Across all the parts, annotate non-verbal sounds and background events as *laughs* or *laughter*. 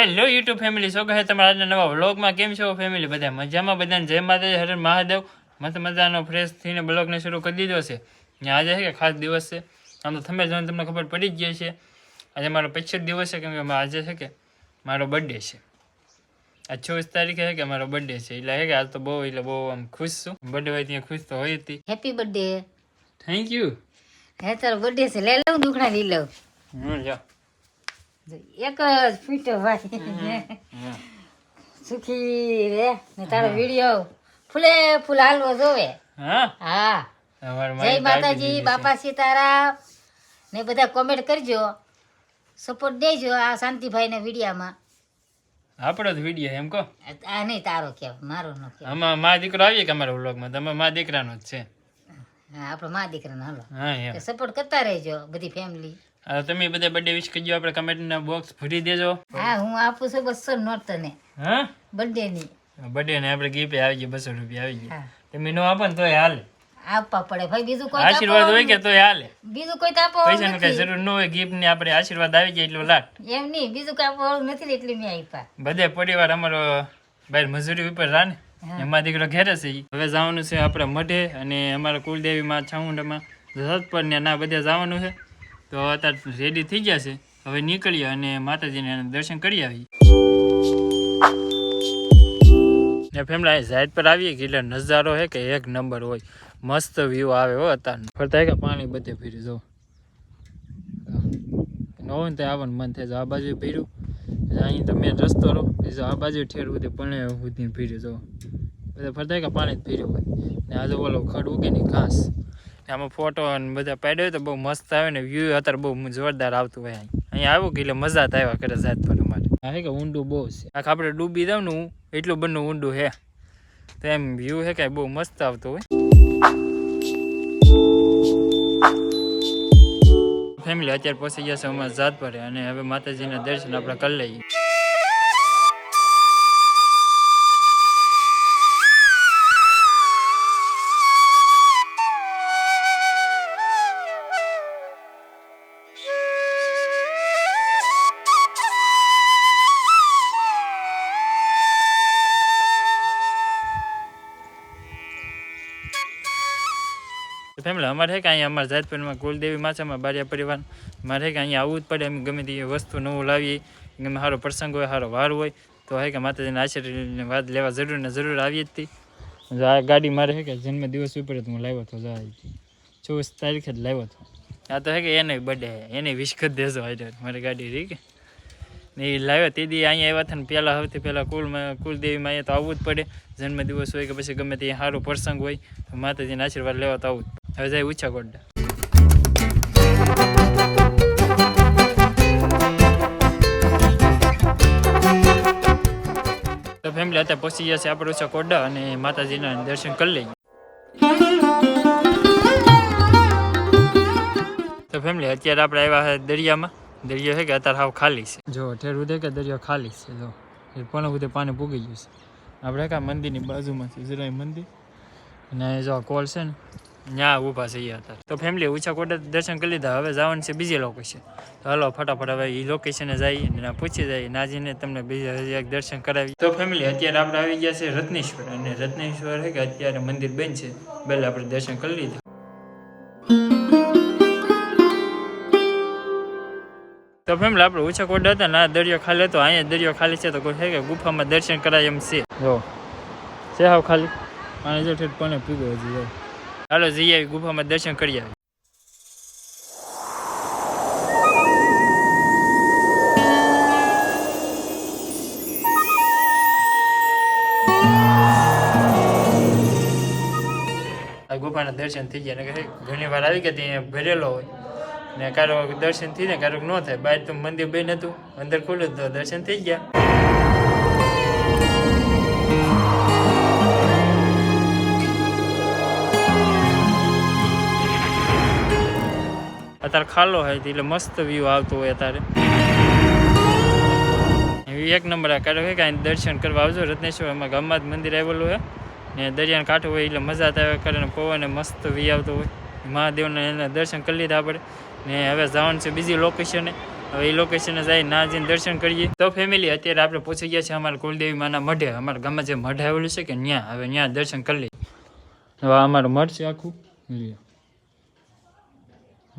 Hello YouTube family શું કહે તમારા આજના નવા વ્લોગમાં કેમ છો ફેમિલી બધા મજામાં? બધાને જય માતાજી. હરે મહાદેવ. મસ્ત મજાનો ફ્રેશ થઈને બ્લોગને શરૂ કરી દીધો છે. ને આજે છે કે ખાસ દિવસ છે. આમ તો તમે જોઈને તમને ખબર પડી જ ગઈ છે આજે મારો પચીસ દિવસ છે કેમ કે આજે છે કે મારો બર્થડે છે. આ ચોવીસ તારીખે છે કે મારો બર્થડે છે. એટલે છે કે આજ તો બહુ એટલે બહુ આમ ખુશ છું. બર્થડે હોય ત્યાં ખુશ તો હોય હતી હેપી બર્થડે થેન્ક યુ હે તારો બર્થડે છે. લઈ લઉં દુખડા લઈ લઉં હમ જા એક જ ફીટો ભાઈ સુખી રે ને તારો વીડિયો ફૂલે ફૂલ હાલવો જોવે. હા? હા. જય માતાજી બાપા સીતારામ. ને બધા કોમેન્ટ કરજો. સપોર્ટ દેજો આ શાંતિભાઈ ના વિડીયામાં. આપણો જ વીડિયો એમ કહો. આ નહીં તારો કે મારો ન કે આમાં મા દીકરો આવીએ કે અમારા વ્લોગમાં તમે મા દીકરાનો જ છે. હા આપણો મા દીકરાનો હાલો. હા સપોર્ટ કરતા રહેજો બધી ફેમિલી હવે તમે બધા બર્થડે વિશ કરજો આપણે કમેન્ટના બોક્સ ભરી દેજો. હા હું આપું છું બસો નોટ તને હા? બર્થડે ની બર્થડે ને આપણે ગિફ્ટ આવી ગઈ બસો રૂપિયા આવી ગઈ તમે નો આપો ને તોય હાલે. આપવા પડે. ભાઈ બીજું કોઈ આશીર્વાદ હોય કે તોય હાલે. બીજું કોઈ તો આપવા ની કઈ જરૂર ન હોય gift ની આપણે આશીર્વાદ આવી જાય એટલો લાટ. એમ નહીં બીજું કઈ આપવા નથી એટલે મેં આપ્યા. બધે પરિવાર અમારો બહાર મજૂરી ઉપર રાને હા. એમાં દીકરો ઘેરે છે. હવે જવાનું છે આપણે મઢે અને અમારા કુલદેવી માં છામુંડામાં જસપર ને ના બધે જવાનું છે. તો અત્યારે રેડી થઈ ગયા છે હવે નીકળીએ અને માતાજીને દર્શન કરી આવી ને ફેમલા સાઈડ પર આવીએ કે એટલે નજારો છે કે એક નંબર હોય. મસ્ત વ્યૂ આવે હો અત્યારનો ફરતા કે પાણી બધે ફીર્યું જો. ન હોય ને તો આવવાનું મન થાય. આ બાજુ ભીર્યું અહીં તો મેન રસ્તો રહો. જો આ બાજુ ઠેર સુધી પણ સુધી ભીર્યું, જો. બધા ફરતા કે પાણી જ ભીર્યું હોય. ને આજે ઓલો ખડ ઉગે ને ઘાસ. આમાં ફોટો અને બધા પાડ્યો તો બહુ મસ્ત આવે ને વ્યૂ અત્યારે બહુ જોરદાર આવતું હોય અહીંયા આવ્યું કે એટલે મજા જ આવ્યા કરે જાત પર અમારે હા કે ઊંડું બહુ છે. આખ આપણે ડૂબી જાવ ને એટલું બંને ઊંડું હે. તો એમ વ્યૂ હે કે બહુ મસ્ત આવતો હોય. ફેમિલી અત્યારે પહોંચી ગયા છે અમારા જાત પર અને હવે માતાજીના દર્શન આપણે કરી લઈએ. ફેમિલી અમારે કે અહીંયા અમારા જાતપુરમાં કુલદેવી માછામાં બારિયા પરિવાર. મારે કે અહીંયા આવવું જ પડે અમે ગમે તે વસ્તુ નવું લાવીએ. ગમે સારો પ્રસંગ હોય સારો વાર હોય, તો હે કે માતાજીના આશીર્વાદની વાત લેવા જરૂર ને જરૂર આવીએ જ હતી આ ગાડી મારે હે કે જન્મ દિવસ ઉપર જ હું લાવ્યો હતો જાય ચોવીસ તારીખે જ લાવ્યો હતો. આ તો હે કે એને બર્થડે એને વિશ દેજો હાજર મારી ગાડી રહી કે. ને એ લાવ્યો, તે દી અહીંયા આવ્યા હતા ને પહેલાં સૌથી પહેલાં કુલમાં કુલદેવીમાં અહીંયા તો આવવું જ પડે. જન્મ દિવસ હોય કે પછી ગમે તે સારો પ્રસંગ હોય માતાજીના આશીર્વાદ લેવા તો આવવું જ હવે જાય ઊંચા ગોડા. તો ફેમિલી અત્યારે પહોંચી ગયા છે આપણે ઓછા કોડા અને માતાજીના દર્શન કરી લઈએ. તો ફેમિલી અત્યારે આપણે આવ્યા છે દરિયામાં. દરિયો છે કે અત્યારે હાવ ખાલી છે. જો, ઠેર ઉદે કે દરિયો ખાલી છે. જો, એ પણ ઉદે પાણી પૂગી ગયું છે. આપણે કા મંદિરની બાજુમાં છે, જરાય મંદિર. અને જો કોલ છે ને ત્યાં ઊભા છે હતા તો ફેમિલી ઉછા કોટે દર્શન કરી લીધા. હવે જવાનું છે બીજી લોકેશન તો હાલો, ફટાફટ હવે એ લોકેશને જઈએ અને પૂછી જઈએ. નાજીને તમને બીજા હજી એક દર્શન કરાવી તો ફેમિલી અત્યારે આપણે આવી ગયા છે રત્નેશ્વર. અને રત્નેશ્વર છે કે અત્યારે મંદિર બંધ છે. પહેલાં આપણે દર્શન કરી લીધા. તો ફેમિલી આપણે ઓછા કોડા હતા ના દરિયો ખાલી હતો. અહીંયા દરિયો ખાલી છે તો કોઈ કે ગુફામાં દર્શન કરાય એમ છે. જો, છે હાવ ખાલી. અને જો ઠેઠ પણ પીગો હજી, જો. હાલો જઈ ગુફામાં દર્શન કરી આવી ગુફાના દર્શન થઈ ગયા. ને ઘણી વાર આવી કે ત્યાં ભરેલો હોય. ને કારો દર્શન થઈ ને કારોક ન થાય. બહાર તો મંદિર બંધ હતું અંદર ખુલ્લું તો દર્શન થઈ ગયા. અત્યારે ખાલો હોય એટલે મસ્ત વ્યૂ આવતો હોય અત્યારે. એક નંબર આ કાઢો કે કાંઈ દર્શન કરવા આવજો, રત્નેશ્વર અમારા ગામમાં જ મંદિર આવેલું હોય ને દરિયાને કાંઠો હોય એટલે મજા આવે કરે ને પવન મસ્ત વી આવતો હોય. મહાદેવને એના દર્શન કરી લીધા આપણે. ને હવે જવાનું છે બીજી લોકેશને હવે એ લોકેશને જાય ના જઈને દર્શન કરીએ. તો ફેમિલી અત્યારે આપણે પહોંચી ગયા છે અમારા કુલદેવી માના મઢે. અમારા ગામમાં જે મઢ આવેલું છે કે ત્યાં હવે ત્યાં દર્શન કરી લઈએ. હવે અમારું મઢ છે આખું.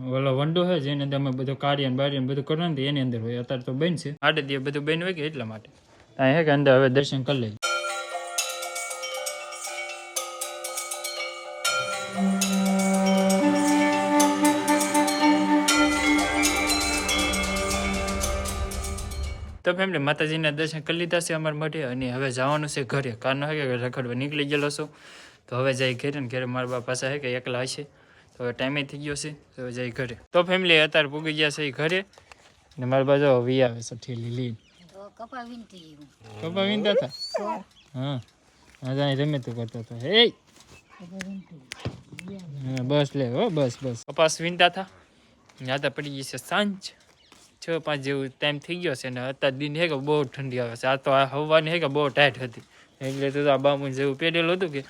ઓલો વંડો છે જેની અંદર અમે બધું કાર્ય ને બાર્ય ને બધું કરવાનું હતું એની અંદર હોય. અત્યારે તો બેન છે. આડે દે બધું બેન હોય કે એટલા માટે? અહીં હે કે અંદર હવે દર્શન કરી લઈએ. તો ફેમિલી માતાજીના દર્શન કરી લીધા છે અમારા માટે અને હવે જવાનું છે ઘરે. કારનો હે કે રખડવા નીકળી ગયેલો છો. તો હવે જઈ ઘરે ને ઘરે મારા બાપ પાસે હે કે એકલા હશે. તો હવે ટાઈમે થઈ ગયો છે તો હવે જાય ઘરે. તો ફેમિલી અત્યારે પૂગી ગયા છે ઘરે ને મારી બાજુ વી આવે છે ઠેલી લઈને. તો કપા વીનતી કપા વીંધા હતા? હા. હા રમે તું કરતો હતો. હે! વીનતી બસ લે હો બસ બસ. કપાસ વીણતા હતા. યાદા પડી ગઈ છે સાંજ. છ પાંચ જેવું ટાઈમ થઈ ગયો છે ને અત્યારે દિન હે કે બહુ ઠંડી આવે છે. આ તો આ હવાની હે કે બહુ ટાઈટ હતી. એટલે તો આ બામુ જેવું પહેરેલું હતું કે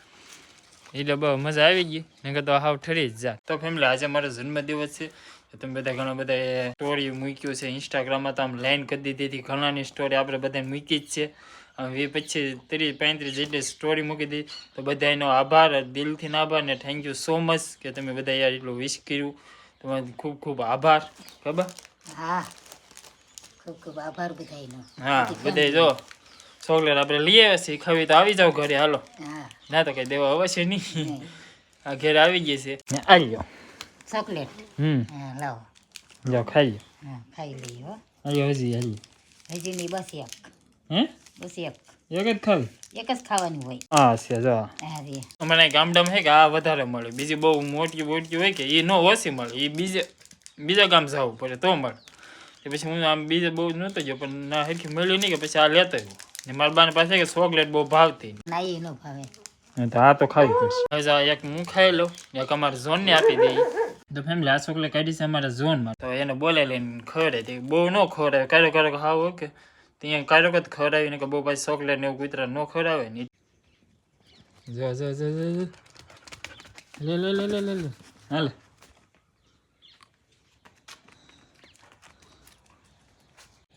એટલે બહુ મજા આવી ગઈ. નકર તો હાવ ઠરી જ જા. તો ફેમિલી આજે મારો જન્મદિવસ છે. તમે બધા ઘણા બધા સ્ટોરી મૂક્યું છે ઇન્સ્ટાગ્રામમાં તો આમ લાઈન કરી દીધી હતી. ઘણાની સ્ટોરી આપણે બધાને મૂકી જ છે. આમ વી પછી ત્રીસ પાંત્રીસ જેટલી સ્ટોરી મૂકી દીધી. તો બધાનો આભાર દિલથી આભાર ને થેન્ક યુ સો મચ કે તમે બધા યાર એટલું વિશ કર્યું. તમારો ખૂબ ખૂબ આભાર. ખબર? હા. ખૂબ ખૂબ આભાર બધાનો હા બધા જો. ચોકલેટ આપણે લઈ આવ્યા છીએ ખાવી તો આવી જાવ ઘરે હાલો. હા. ના તો કઈ દેવા અવશ્ય નહીં. આ ઘરે આવી ગઈ છે. આલ્યો ચોકલેટ. હમ. હા લાવો. જાઓ ખાઈ હા ખાઈ લઈએ હો. આલ્યો હજી હાલી હજી નહીં બસ એક. હે? બસ એક. એક જ ખાવી? એક જ ખાવાની હોય. હા છે જો. અમારે ગામડામાં હે કે આ વધારે મળે. બીજી બહુ મોટી મોટી હોય કે એ નો ઓછી મળે. એ બીજે બીજા ગામ જવું પડે તો મળે. પછી હું આમ બીજે બહુ નહોતો ગયો પણ ના હરખી મળ્યું નહીં કે પછી આ લેતો આવ્યો ને મારા બાને પાસે કે ચોકલેટ બહુ ભાવતી. ના એ ભાવે. તો આ તો ખાવી પડશે હવે એક હું ખાઈ લઉં એક અમારે ઝોન ને આપી દઈ તો ફેમિલી આ ચોકલેટ કાઢી છે અમારા ઝોનમાં. તો એને બોલે લઈને ખવડે તે બહુ ન ખવડાવે. ક્યારેક ક્યારેક હાવ હોય ત્યાં ક્યારેક વખત ખવડાવીને કે બહુ ચોકલેટ ને એવું કૂતરા ન ખવડાવે ને જો જો જો. લે લે લે લે લે લે. હાલે.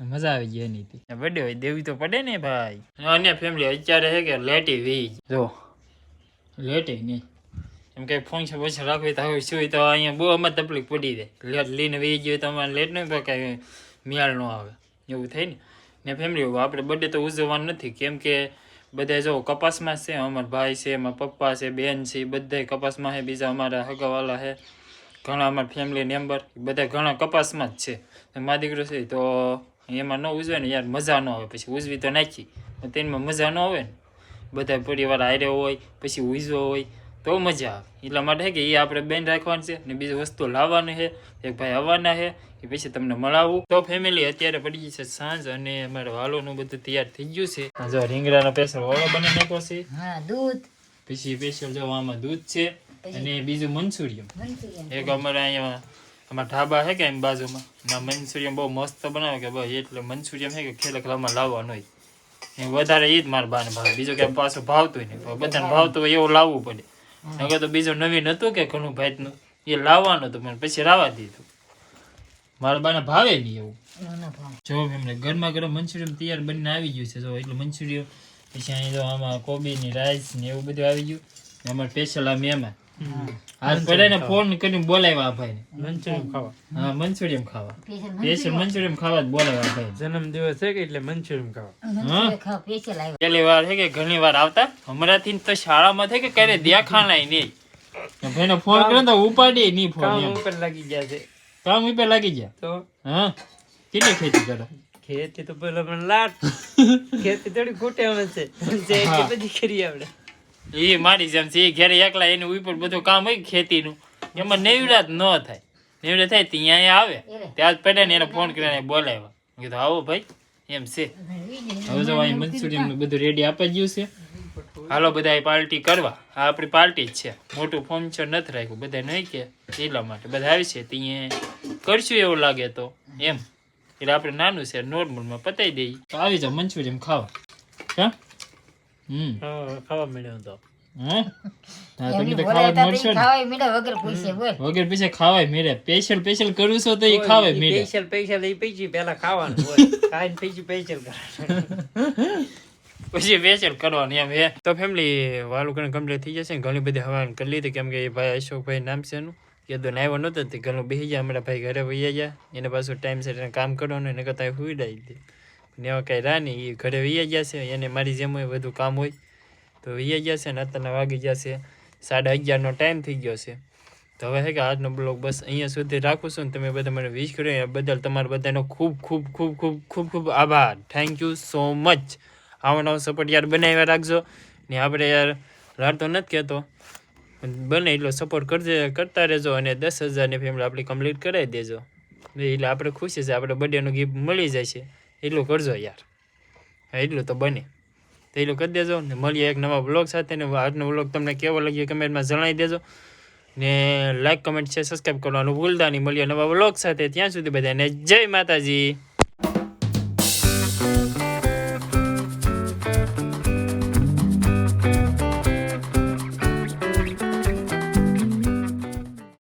મજા આવી ગઈ એની બર્થડે હોય દેવી તો પડે ને ભાઈ? અન્ય ફેમિલી અત્યારે છે કે લેટી વી. જો. લેટી નહીં. એમ કે ફંક્શન પછી રાખવી તો હવે શું તો અહીંયા બહુ અમારે તકલીફ પડી જાય. લેટ લઈને વી ગયો તો અમારે લેટ નહીં કાંઈ મિયાળ ન આવે. એવું થાય ને? ને ફેમિલી આપણે બર્થડે તો ઉજવવાનું નથી. કેમ કે બધા જો કપાસમાં છે અમારા ભાઈ છે એમાં પપ્પા છે બેન છે એ બધા કપાસમાં છે બીજા અમારા હગાવાલા છે. ઘણા અમારા ફેમિલી મેમ્બર બધા ઘણા કપાસમાં જ છે. મા દીકરો છે તો એમાં ન ઉજવે ને યાર મજા ન આવે. પછી ઉજવી તો નાખી. પણ તેમાં મજા ન આવે ને. બધા પરિવાર હારે હોય પછી ઉજવો હોય તો મજા આવે. એટલા માટે કે એ આપણે બેન રાખવાની છે ને બીજી વસ્તુ લાવવાની છે. એક ભાઈ આવવાના છે એ પછી તમને મળાવું. તો ફેમિલી અત્યારે પડી છે સાંજ અને અમારે વાલોનું બધું તૈયાર થઈ ગયું છે. જો રીંગણાનો પેસર વાળો બની નાખો છે. હા દૂધ. પછી સ્પેશિયલ જો આમાં દૂધ છે અને બીજું મંચુરિયમ એક અમારે અહીંયા અમારા ઢાબા છે કે એમ બાજુમાં? ના મંચુરિયમ બહુ મસ્ત બનાવે કે ભાઈ એટલે મંચુરિયમ છે કે ખેલકલામાં લાવવાનું હોય. એ વધારે એ જ મારા બાને ભાવે. બીજું કે પાછું ભાવતું નહીં. બધાને ભાવતું હોય એવું લાવવું પડે. નકર તો બીજું નવીન હતું કે ઘણું ભાઈનું એ લાવવાનું હતું પણ પછી રાવા દીધું. મારા બાને ભાવે નહીં એવું. જો એમને ગરમા ગરમ મંચુરિયમ તૈયાર બનીને આવી ગયું છે. જો એટલે મંચુરિયમ પછી અહીં જો આમાં કોબીની રાઈસ ને એવું બધું આવી ગયું. અમારે સ્પેશિયલ આ મહેમાન આજ ફોન કરીને બોલાવ્યા ભાઈ મંચુરિયમ ખાવા. હા મંચુરિયમ ખાવા. Special manchurian? ખાવા જ બોલાવ્યા ભાઈ જન્મ દિવસ છે કે એટલે મંચુરિયમ ખાવા? પેલી વાર છે કે ઘણી વાર આવતા? હમણાંથી તો શાળામાં છે કે ક્યારે દેખાણાય નહીં. ભાઈને ફોન કર્યો ને તો ઉપાડી નહીં ફોન ઉપર લાગી ગયા છે. કામ ઉપર લાગી ગયા? તો? હા? કેટલી ખેતી કરો? ખેતી તો પેલા પણ લાટ *laughs* ખેતી થોડી ખોટે આવે છે પછી. કરી આપણે. એ મારી જેમ છે એ ઘરે એકલા એનું ઉપર બધું કામ હોય ખેતીનું. એમાં નેવરાત ન થાય. નેવરાત થાય ત્યાં આવે. ત્યાં જ પડે ને એને ફોન કરીને બોલાવ્યો. કીધું આવો ભાઈ એમ છે. હવે જો અહીં મનસુરી બધું રેડી આપી ગયું છે. હાલો બધા પાર્ટી કરવા. આ આપણી પાર્ટી જ છે. મોટું ફંક્શન નથી રાખ્યું. બધા નહીં કે એટલા માટે. બધા આવી છે. ત્યાં કરશું એવું લાગે તો. એમ. એટલે આપણે નાનું છે નોર્મલમાં પતાવી દઈએ. તો આવી જાઓ મંચુરિયમ ખાવા. હા? હમ. હા ખાવા મળ્યો તો. હે? હા તમે એમની તો બોલાય ખાવા જ તા તો મળશો ઈ ને. ખાવાય મીડા વગર પૂછે બોલ. વગર પૈસા ખાવાય મેરે સ્પેશિયલ સ્પેશિયલ કરું છો તો એ ખાવાય મેરે પૈસા પૈસા લઈ પૈસી પેલા ખાવાનું હોય. *laughs* ખાઈને પૈસી પૈસા કરવાનું. પછી સ્પેશિયલ કરવાનું એમ હે. તો ફેમિલી વાલું કરીને કમ્પ્લીટ થઈ જશે ઘણી બધી હવા કરી લીધી. કેમ કે એ ભાઈ અશોકભાઈ નામ છે એનું. કીધું આવ્યો નહોતો તે ઘણું બેસી જાય હમણાં ભાઈ ઘરે વૈયા ગયા. એને પાછું ટાઈમ સેટ કામ કરવાનું એને કરતા હુઈ ડાઈ દે ને એવા કાંઈ રાહ નહીં એ ઘરે વહી ગયા છે એને મારી જેમ હોય બધું કામ હોય તો વહી ગયા છે ને અત્યારના વાગી ગયા છે સાડા અગિયારનો ટાઈમ થઈ ગયો છે તો હવે હે કે આજનો બ્લોગ બસ અહીંયા સુધી રાખું છું ને તમે બધા મને વિશ કર્યો એ બદલ તમારા બધાનો ખૂબ ખૂબ ખૂબ ખૂબ ખૂબ ખૂબ આભાર થેન્ક યુ સો મચ આવો નવો સપોર્ટ યાર બનાવ્યા રાખજો ને આપણે યાર રાર તો નથી કહેતો બને એટલો સપોર્ટ કરજે કરતા રહેજો અને દસ હજારની ફેમિલી આપણી કમ્પ્લીટ કરાવી દેજો એટલે આપણે ખુશી છે આપણે બર્થડેનું ગિફ્ટ મળી જાય છે એટલું કરજો યાર. હા, એટલું તો બને. તો એટલું કરી દેજો ને મળીએ એક નવા બ્લોગ સાથે ને આજનો બ્લોગ તમને કેવો લાગ્યો કમેન્ટમાં જણાવી દેજો. ને લાઈક કમેન્ટ છે સબસ્ક્રાઈબ કરવાનું ભૂલતા નહીં. મળીએ નવા બ્લોગ સાથે. ત્યાં સુધી બધાને જય માતાજી.